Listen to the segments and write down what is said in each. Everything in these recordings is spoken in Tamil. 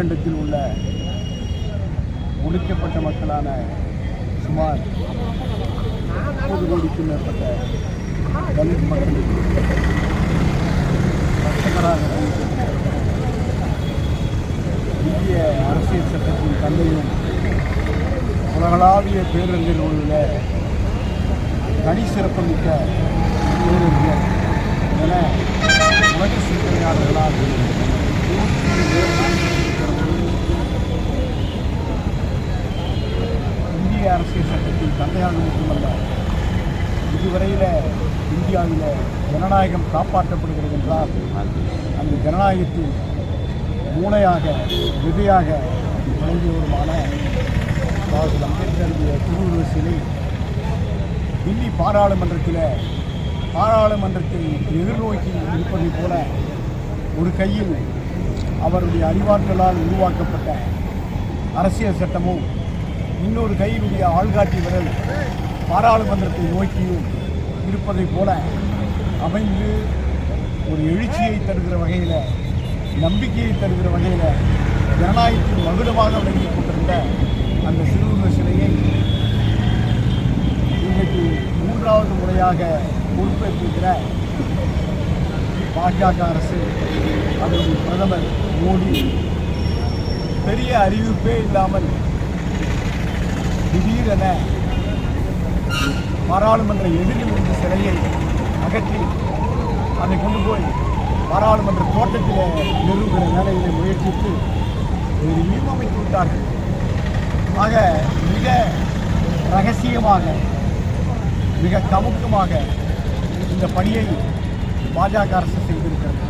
துணைக்கண்டத்தில் உள்ள ஒடுக்கப்பட்ட மக்களான சுமார் முப்பது கோடிக்கும் மேற்பட்ட தலித் மக்களுக்கு ரட்சகராக இந்திய அரசியல் சட்டத்தின் தந்தையும் உலகளாவிய பேரறிஞர் உள்ள தனி சிறப்புமிக்க பேரறிஞர் என உலக சிந்தனையாளர்களால் இந்திய அரசியல் சட்டத்தின் தந்தையாக மட்டுமல்ல இதுவரையில் இந்தியாவில் ஜனநாயகம் காப்பாற்றப்படுகிறது என்றால் அந்த ஜனநாயகத்தின் மூளையாக விதையாக விளங்கியவருமான பாபு அம்பேத்கருடைய திருவுருவ சிலை தில்லி பாராளுமன்றத்தில் பாராளுமன்றத்தை எதிர்நோக்கி இருப்பதைப் போல ஒரு கையில் அவருடைய அறிவாற்றலால் உருவாக்கப்பட்ட அரசியல் சட்டமும் இன்னொரு கையினுடைய ஆள்காட்டி விரல் பாராளுமன்றத்தை நோக்கியும் இருப்பதைப் போல அமைந்து ஒரு எழுச்சியை தருகிற வகையில் நம்பிக்கையை தருகிற வகையில் ஜனநாயகத்தின் மகுடமாக விளங்கிக் கொண்டிருந்த அந்த சிறுவர் சிலையை இன்றைக்கு மூன்றாவது முறையாக பொறுப்பேற்றிருக்கிற பாஜக அரசு அதனுடைய பிரதமர் மோடி. பெரிய அறிவிப்பே இல்லாமல் திடீரென பாராளுமன்ற எதிரில் இருந்த சிலையை அகற்றி அதை கொண்டு போய் பாராளுமன்ற தோட்டத்தில் நிறுவுகிற வேலைகளை முயற்சித்து ஒரு அமைத்து விட்டார்கள். ஆக மிக ரகசியமாக மிக தமுக்கமாக இந்த பணியை பாஜக அரசு செய்திருக்கிறது.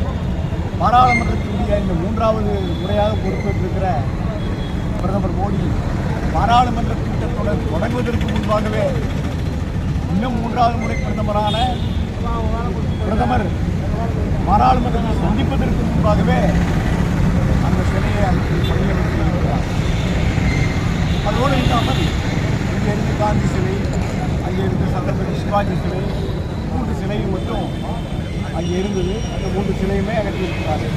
பாராளுமன்றத்தினுடைய இந்த மூன்றாவது முறையாக பொறுப்பேற்றிருக்கிற பிரதமர் மோடி பாராளுமன்ற கூட்டத்தொடர் தொடங்குவதற்கு முன்பாகவே இன்னும் மூன்றாவது முறை பிரதமரான பிரதமர் பாராளுமன்றத்தை சந்திப்பதற்கு முன்பாகவே அந்த சிலையை அங்கு பணியமைத்து இருக்கிறார் அதோடு இல்லாமல் இங்கே இருந்த காந்தி சிலை அங்கே இருந்த சந்திரபதி சிவாஜி சிலை மூன்று சிலையும் மட்டும் அங்கே இருந்தது. அந்த மூன்று சிலையுமே அகற்றியிருக்கிறார்கள்.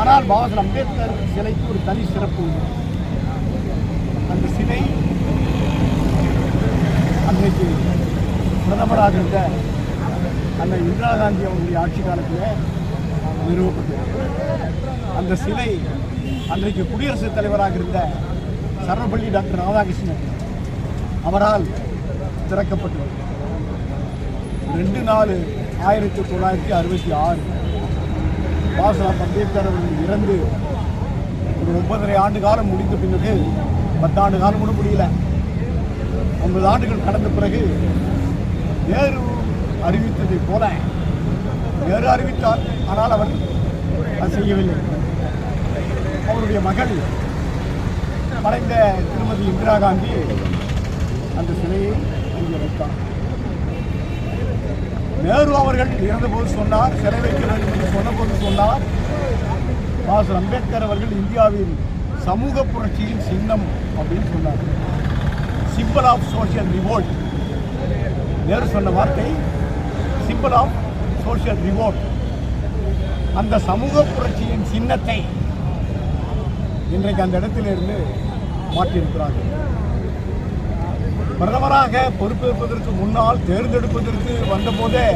ஆனால் பாபா அம்பேத்கர் சிலைக்கு ஒரு தனி சிறப்பு உண்டு அந்த சிலை இன்றைக்கு பிரதமராக இருந்த அந்த இந்திரா காந்தி அவருடைய ஆட்சி காலத்தில் நிறுவப்பட்டது அந்த சிலை அன்றைக்கு குடியரசுத் தலைவராக இருந்த சர்வப்பள்ளி டாக்டர் ராதாகிருஷ்ணன் அவரால் திறக்கப்பட்டது ரெண்டு நாலு ஆயிரத்தி தொள்ளாயிரத்தி அறுபத்தி ஆறு பாபா அம்பேத்கர் அவர்கள் இறந்து ஒரு ஒன்பதரை ஆண்டு காலம் முடிந்த பின்னது பத்தாண்டு காலம் கூட முடியல. ஒன்பது ஆண்டுகள் கடந்த பிறகு நேரு அறிவித்ததைப் போல நேரு அறிவித்தார் ஆனால் அவர் அது செய்யவில்லை. அவருடைய மகள் மறைந்த திருமதி இந்திரா காந்தி அந்த சிலையை அங்கே வைத்தார். நேரு அவர்கள் இறந்தபோது சொன்னார் சிலை வைக்க வேண்டும் என்று சொன்னபோது சொன்னார். பாசர் அம்பேத்கர் அவர்கள் இந்தியாவின் சமூக புரட்சியின் சின்னம் அப்படின்னு சொன்னார். Symbol of social revolt Nehru சொன்ன வார்த்தை சிம்பிள் ஆஃப் சோஷியல் ரிவோல்ட் அந்த சமூக புரட்சியின் சின்னத்தை இன்றைக்கு அந்த இடத்திலிருந்து மாற்றியிருக்கிறார்கள். பிரதமராக பொறுப்பேற்பதற்கு முன்னால் தேர்ந்தெடுப்பதற்கு வந்தபோதே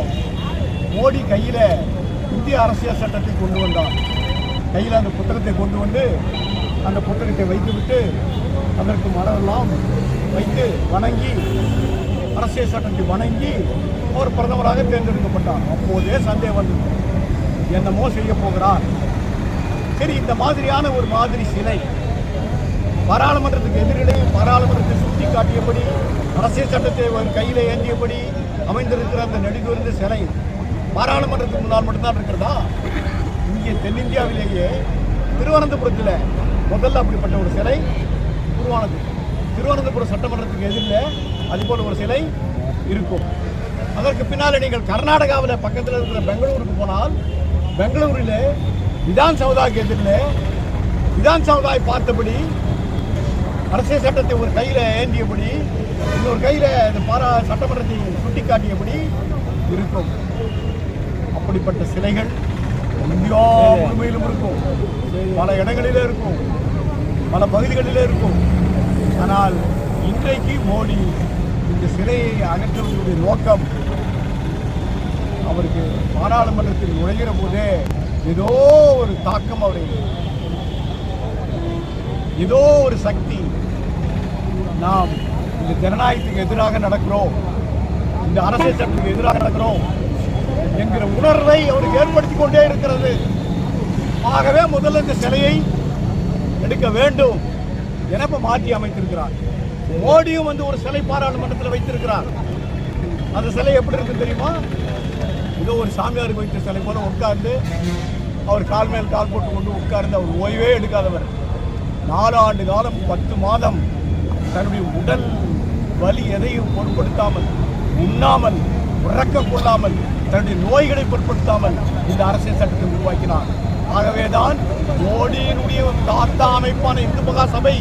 மோடி கையில் இந்திய அரசியல் சட்டத்தை கொண்டு வந்தார் கையில் அந்த புத்தகத்தை கொண்டு வந்து அந்த புத்தகத்தை வைத்துவிட்டு அதற்கு மலரெல்லாம் வைத்து வணங்கி அரசியல் சட்டத்தை வணங்கி அவர் பிரதமராக தேர்ந்தெடுக்கப்பட்டார். அப்போதே சந்தேகம் வந்தது. என்னமோ செய்ய போகிறார். சரி இந்த மாதிரியான ஒரு மாதிரி சிலை பாராளுமன்றத்துக்கு எதிரிலே பாராளுமன்றத்தை சுட்டி காட்டியபடி அரசியல் சட்டத்தை கையில் ஏந்தியபடி அமைந்திருக்கிற அந்த நெடுகிருந்த சிலை பாராளுமன்றத்துக்கு முன்னால் மட்டும்தான் இருக்கிறதா? இங்கே தென்னிந்தியாவிலேயே திருவனந்தபுரத்தில் முதல்ல அப்படிப்பட்ட ஒரு சிலை உருவானது திருவனந்தபுரம் சட்டமன்றத்துக்கு எதிரில் அதுபோல் ஒரு சிலை இருக்கும். அதற்கு பின்னால் நீங்கள் கர்நாடகாவில் பக்கத்தில் இருக்கிற பெங்களூருக்கு போனால் பெங்களூரில் விதான் சமுதாய்க்கு எதிரில் விதான் சௌதாய் பார்த்தபடி அரசியல் சட்டத்தை ஒரு கையில் ஏந்தியபடி இன்னொரு கையில் இந்த பாரா சட்டமன்றத்தை சுட்டி காட்டியபடி இருக்கும். அப்படிப்பட்ட சிலைகள் இந்தியா முழுமையிலும் இருக்கும். பல இடங்களிலே இருக்கும். பல பகுதிகளிலே இருக்கும். ஆனால் இன்றைக்கு மோடி இந்த சிலையை அகற்றுவதனுடைய நோக்கம் அவருக்கு பாராளுமன்றத்தில் நுழைகிற போதே ஏதோ ஒரு தாக்கம் அவரை ஏதோ ஒரு சக்தி நாம் இந்த ஜனநாயகத்துக்கு எதிராக நடக்கிறோம். இந்த அரசியல் சட்டத்துக்கு எதிராக நடக்கிறோம். என்கிற உணர்வை அவருக்கு ஏற்படுத்தி கொண்டே இருக்கிறது. ஆகவே முதல்ல இந்த சிலையை எடுக்க வேண்டும் என இப்ப மாற்றி அமைத்திருக்கிறார். மோடியும் வந்து ஒரு சிலை பாராளுமன்றத்தில் வைத்திருக்கிறார். அந்த சிலை எப்படி இருக்கு தெரியுமா? ஏதோ ஒரு சாமியாருக்கு வைத்த சிலை போல உட்கார்ந்து அவர் கால் மேல் கால் போட்டு கொண்டு உட்கார்ந்து அவர் ஓய்வே எடுக்காதவர். நாலு ஆண்டு காலம் பத்து மாதம் தன்னுடைய உடல் வலி எதையும் பொருட்படுத்தாமல் உண்ணாமல் உறக்க கொள்ளாமல் தன்னுடைய நோய்களை பொருட்படுத்தாமல் இந்த அரசியல் சட்டத்தை உருவாக்கினார். ஆகவேதான் மோடியினுடைய தாத்தா அமைப்பான இந்து மகா சபை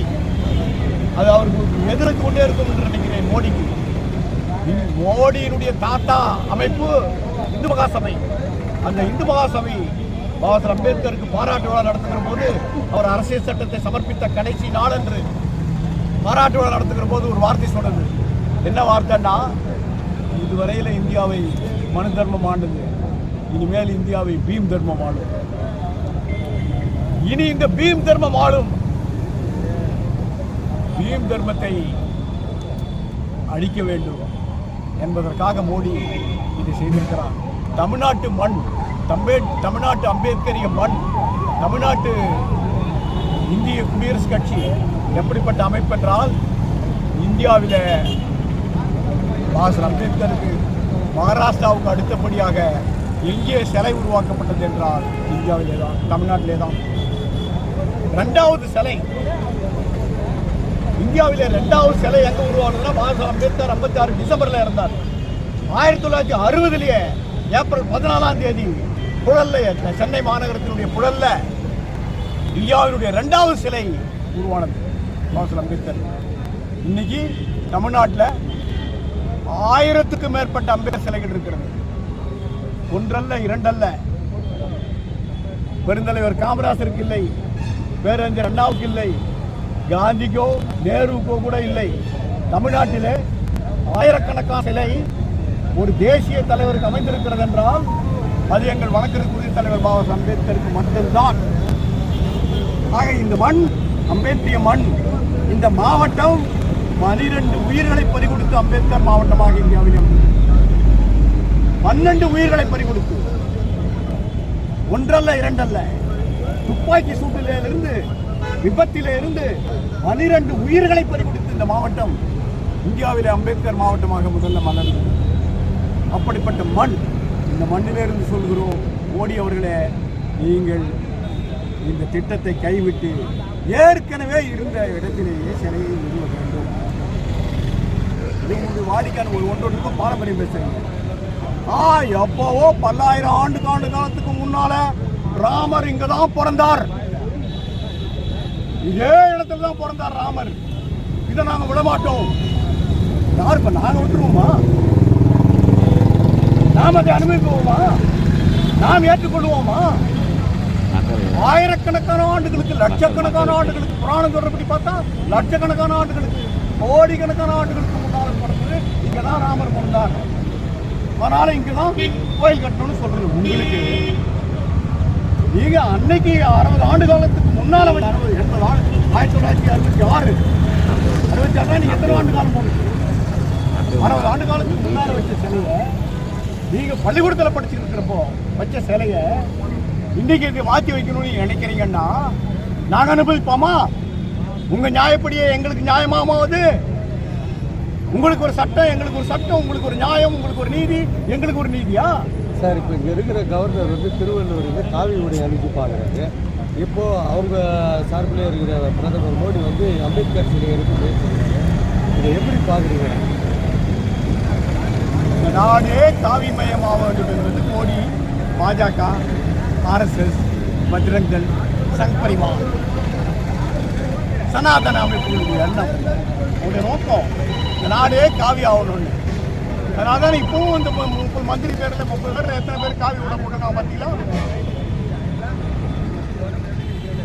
அது அவருக்கு எதிர்த்து கொண்டே இருக்கும் என்று நினைக்கிறேன் மோடிக்கு. மோடியினுடைய தாத்தா அமைப்பு இந்து மகா சபை அந்த இந்து மகா சபை பாபா அம்பேத்கருக்கு பாராட்டு விழா நடத்துகிற போது அவர் அரசியல் சட்டத்தை சமர்ப்பித்த கடைசி நாளன்று பாராட்டு விழா நடத்துகிற போது ஒரு வார்த்தை சொன்னது. என்ன வார்த்தைன்னா இதுவரையில் இந்தியாவை மனு தர்மம் ஆண்டது இனிமேல் இந்தியாவை பீம் தர்மம் ஆளும். இனி இந்த பீம் தர்மம் ஆளும். பீம் தர்மத்தை அழிக்க வேண்டும் என்பதற்காக மோடி இதை செய்திருக்கிறார். தமிழ்நாட்டு மண் தம்பே தமிழ்நாட்டு அம்பேத்கரிய மண் தமிழ்நாட்டு இந்திய குடியரசு கட்சி எப்படிப்பட்ட அமைப்பு என்றால் இந்தியாவில் பாசர் அம்பேத்கருக்கு மகாராஷ்டிராவுக்கு அடுத்தபடியாக எங்கே சிலை உருவாக்கப்பட்டது என்றால் இந்தியாவிலே தான் தமிழ்நாட்டிலே தான் ரெண்டாவது சிலை. இந்தியாவிலே ரெண்டாவது சிலை எங்கே உருவானதுன்னா பாபா அம்பேத்கர் ஐம்பத்தி ஆறு டிசம்பர்ல இருந்தார் ஆயிரத்தி தொள்ளாயிரத்தி அறுபதுலேயே ஏப்ரல் பதினாலாம் தேதி புழல்ல சென்னை மாநகரத்தினுடைய புழல்ல இந்தியாவினுடைய ரெண்டாவது சிலை உருவானது. பாபா அம்பேத்கர். இன்னைக்கு தமிழ்நாட்டில் ஆயிரத்துக்கும் மேற்பட்ட அம்பேத்கர் சிலைகள் இருக்கிறது. ஒன்றல்ல இரண்டல்ல. பெருந்தலைவர் காமராசருக்கு இல்லை. பேரறிஞர் அண்ணாவுக்கு இல்லை. காந்திக்கோ நேருக்கோ கூட இல்லை. தமிழ்நாட்டிலே ஆயிரக்கணக்கான சிலை ஒரு தேசிய தலைவருக்கு அமைந்திருக்கிறது என்றால் அது எங்கள் வழக்கிற்குரிய தலைவர் பாபா அம்பேத்கருக்கு மட்டும்தான். ஆக இந்த மண் அம்பேத்கரிய மண் இந்த மாவட்டம் பனிரெண்டு உயிர்களை பறிகொடுத்து அம்பேத்கர் மாவட்டமாக இந்தியாவில் பன்னெண்டு உயிர்களை பறிகொடுத்து. ஒன்றல்ல இரண்டல்ல. துப்பாக்கி சூட்டிலிருந்து விபத்தில இருந்து பனிரெண்டு உயிர்களை பறிகொடுத்து இந்த மாவட்டம் இந்தியாவில் அம்பேத்கர் மாவட்டமாக முதல்ல மலர்ந்தது அப்படிப்பட்ட மண் இந்த மண்ணிலிருந்து சொல்கிறோம் மோடி அவர்களே நீங்கள் இந்த திட்டத்தை கைவிட்டு ஏற்கனவே இருந்த இடத்திலேயே சிலையை நிறுவ வேண்டும். இது வாடிக்கையான ஒரு ஒன்றொன்றுக்கும் பாரம்பரியம் பேசுறீங்க. ஆ எப்பவோ பல்லாயிரம் ஆண்டு காண்டு காலத்துக்கு முன்னால ராமர் இங்க தான் பிறந்தார். இதே இடத்துல தான் பிறந்தார் ராமர். இதை நாங்க விடமாட்டோம். யார் இப்ப நாங்க விட்டுருவோமா? நாம் அதை அனுபவிப்போமா? நாம் ஏற்றுக்கொள்வோமா? ஆயிரக்கணக்கான ஆண்டுகளுக்கு லட்சக்கணக்கான ஆண்டுகளுக்கு புராணம் சொல்றபடி பார்த்தா லட்சக்கணக்கான ஆண்டுகளுக்கு கோடிக்கணக்கான ஆண்டுகளுக்கு முன்னால் இங்கே தான் ராமர் பிறந்தார் அதனால் இங்கே தான் கோயில் கட்டணும்னு சொல்கிறது உங்களுக்கு. நீங்கள் அன்னைக்கு அறுபது ஆண்டு காலத்துக்கு முன்னால் வந்து அறுபது எண்பது ஆண்டு ஆயிரத்தி தொள்ளாயிரத்தி அறுபத்தி ஆறு அறுபத்தி ஆறுனா நீ எத்தனை ஆண்டு காலம் போகுது அறுபது ஆண்டு காலத்துக்கு முன்னால் வச்ச சிலையை நீங்கள் பள்ளிக்கூடத்தில் படிச்சுட்டு இருக்கிறப்போ வச்ச சிலையை இன்னைக்கு இது மாற்றி வைக்கணும்னு நினைக்கிறீங்கன்னா நாங்கள் அனுபவிப்போமா? உங்கள் நியாயப்படியே எங்களுக்கு நியாயமாவது உங்களுக்கு ஒரு சட்டம் எங்களுக்கு ஒரு சட்டம் உங்களுக்கு ஒரு நியாயம் உங்களுக்கு ஒரு நீதி எங்களுக்கு ஒரு நீதியா? சார் இப்போ இங்கே இருக்கிற கவர்னர் வந்து திருவள்ளூருக்கு காவி உடை அணிஞ்சு பார்க்குறாரு. இப்போ அவங்க சார்பில் இருக்கிற பிரதமர் மோடி வந்து அம்பேத்கர் சிலை எடுத்து பேசுறாரு இதை எப்படி பார்க்குறீங்க? நாடே காவி மயமாக வேண்டும் என்பது மோடி பாஜக ஆர்எஸ்எஸ் பஜ்ரங்கல் சங் பரிவார். சனாதன அமைப்புகளுடைய எண்ணம். அவருடைய நோக்கம்? நாடே காவி ஆகணும்னு. அதனால தான் இப்பவும் இந்த மு- முப்பது மந்திரி பேரில் முப்பது பேர் எத்தனை பேர் காவி விட போட்டுருக்காங்க பார்த்தீங்களா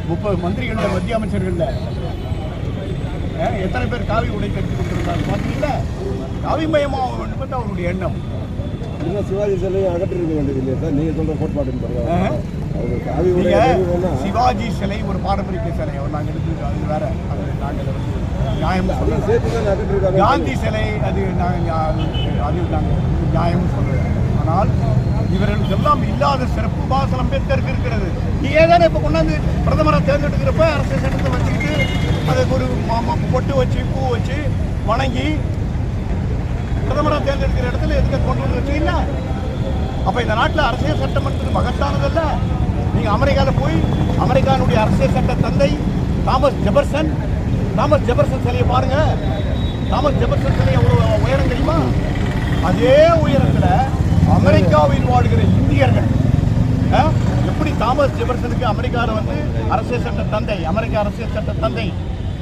முப்பது மந்திரிகள்ல மத்திய அமைச்சர்கள்ல. எத்தனை பேர் காவி உடை கட்டி கொண்டிருந்தாங்க பார்த்தீங்களா காவி மயமாக வேண்டும் அவருடைய எண்ணம். இன்னும் சிவாஜி சிலையை அகற்றிருக்க வேண்டியது இல்லையா சார்? நீங்கள் சொல்கிற கோட்பாட்டின் நீங்க அணிவதுன்னா சிவாஜி சிலை ஒரு பாரம்பரிய சிலை. அவர் நாங்கள் எடுத்து அது வேற. நாங்கள் வந்து நியாயம் அதையும் சொல்லுவோம் சேர்த்து தான் அகற்றிருக்காங்க காந்தி சிலை அது அது நாங்கள் நியாயம் சொல்லுவோம் ஆனால் இவர்களுக்கு எல்லாம் இல்லாத சிறப்பு பாசல் அம்பேத்கருக்கு இருக்கிறது. நீ ஏதானே இப்போ கொண்டாந்து பிரதமரை தேர்ந்தெடுக்கிறப்ப அரசு சட்டத்தை வச்சுக்கிட்டு அதுக்கு ஒரு பொட்டு வச்சு பூ வச்சு வணங்கி பிரதமரை தேர்ந்தெடுக்கிற இடத்துல எதுக்கு கொண்டு வந்து வச்சீங்கன்னா அப்போ இந்த நாட்டில் அரசியல் சட்டம் என்பது மகத்தானதல்ல. நீங்கள் அமெரிக்காவில் போய் அமெரிக்கானுடைய அரசியல் சட்ட தந்தை தாமஸ் ஜெபர்சன் தாமஸ் ஜெபர்சன் சிலையை பாருங்க. தாமஸ் ஜெபர்சன் சிலை எவ்வளோ உயரம் தெரியுமா? அதே உயரத்தில் அமெரிக்காவில் வாழ்கிற இந்தியர்கள். எப்படி தாமஸ் ஜெபர்சனுக்கு அமெரிக்காவில் வந்து அரசியல் சட்ட தந்தை அமெரிக்க அரசியல் சட்ட தந்தை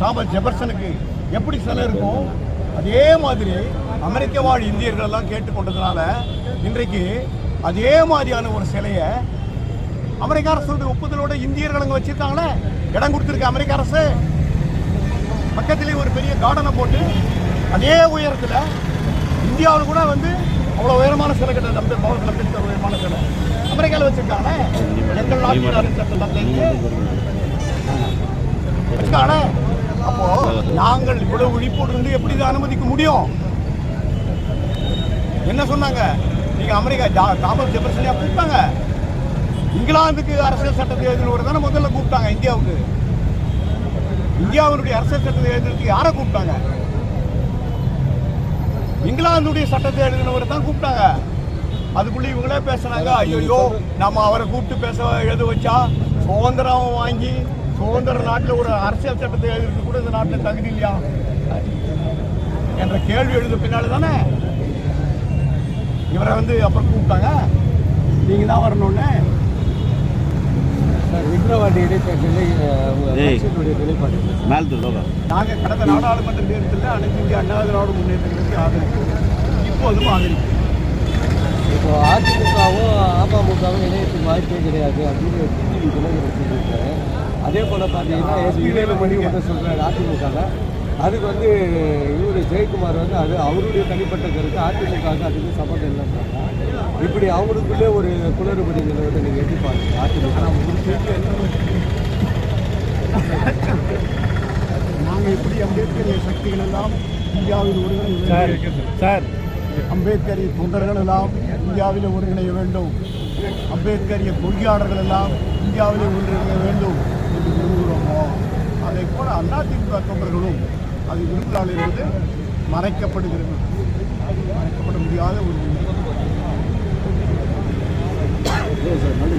தாமஸ் ஜெபர்சனுக்கு எப்படி சிலை இருக்கும் அதே மாதிரி அமெரிக்க வாழ் இந்தியர்கள் எல்லாம் கேட்டுக்கொண்டதுனால இன்றைக்கு அதே மாதிரியான ஒரு சிலையை அமெரிக்க அரசு ஒப்புதலோட இந்தியர்கள் அங்கே வச்சுருக்காங்களே? இடம் கொடுத்துருக்கு அமெரிக்க அரசு. பக்கத்திலே ஒரு பெரிய கார்டனை போட்டு அதே உயரத்தில் இந்தியாவில் கூட வந்து அவ்வளோ உயரமான சிலை கட்ட நம்பி பவர் அம்பேத்கர் உயரமான சிலை. அமெரிக்காவில் வச்சுருக்காங்க. எங்கள் நாட்டின் அரசு அப்போ நாங்கள் இவ்வளவு விழிப்போடு இருந்து எப்படி இதை அனுமதிக்க முடியும்? என்ன சொன்னாங்க? நீங்கள் அமெரிக்கா ஜா- தாமஸ் ஜெபர்சனியாக கூப்பிட்டாங்க. இங்கிலாந்துக்கு அரசியல் சட்டத்தை எழுதினவர் தானே முதல்ல கூப்பிட்டாங்க இந்தியாவுக்கு. இந்தியாவினுடைய அரசியல் சட்டத்தை எழுதுறதுக்கு யாரை கூப்பிட்டாங்க? இங்கிலாந்துடைய சட்டத்தை எழுதினவரை தான் கூப்பிட்டாங்க. அதுக்குள்ளே இவங்களே பேசுனாங்க ஐயோ நம்ம அவரை கூப்பிட்டு பேச எழுத வச்சா சுதந்திரம் வாங்கி சுதந்திர நாட்டில் ஒரு அரசியல் சட்டத்தை எழுதுறது கூட இந்த நாட்டில் தகுதி இல்லையா? என்ற கேள்வி எழுத பின்னால் தானே இவரை வந்து அப்புறம் கூப்பிட்டாங்க. நீங்கள் தான் வரணுன்னு விக்ரவாண்டி இடைத்தேர்தலை உங்கள் ஏய். கட்சியினுடைய நிலைப்பாடு என்ன? சார்? மேல் திருலோகா நாங்கள் கடந்த நாடாளுமன்ற தேர்தலில் அனைத்து இந்திய அண்ணா திராவிட முன்னேற்ற கழகத்தை ஆதரிக்கிறோம் இப்போதும் ஆதரிக்கிறோம். இப்போ அதிமுகவும் அமமுகவும் இணையத்துக்கு வாய்ப்பே கிடையாது அப்படின்னு தினகரன் சொல்லியிருக்காரு அதே போல் பார்த்தீங்கன்னா எஸ்பி வேலுமணி வந்து சொல்கிறாரு அதிமுகவில் அதுக்கு வந்து இவர் ஜெயக்குமார் வந்து அது அவருடைய தனிப்பட்ட கருத்து. அதிமுகவுக்கு அதுக்கு சம்மந்தம் இல்லைன்றாங்க. இப்படி அவங்களுக்குள்ளே ஒரு குளறுபடி நிலவரத்தை நீங்கள் எப்படி பாருங்க அதிமுக நாங்கள் எப்படி அம்பேத்கரிய சக்திகள் எல்லாம் இந்தியாவில் ஒருங்கிணைய சார் அம்பேத்கரிய தொண்டர்கள் எல்லாம் இந்தியாவில் ஒருங்கிணைய வேண்டும். அம்பேத்கரிய கொள்கையாளர்கள் எல்லாம் இந்தியாவிலே ஒன்றிணைய வேண்டும் என்று விரும்புகிறோமோ? அதை போல அதிமுக தொண்டர்களும் அது விரும்புகிறார்கள் மறைக்கப்படுகிறது மறைக்கப்பட முடியாத ஒரு உண்மை. நன்றி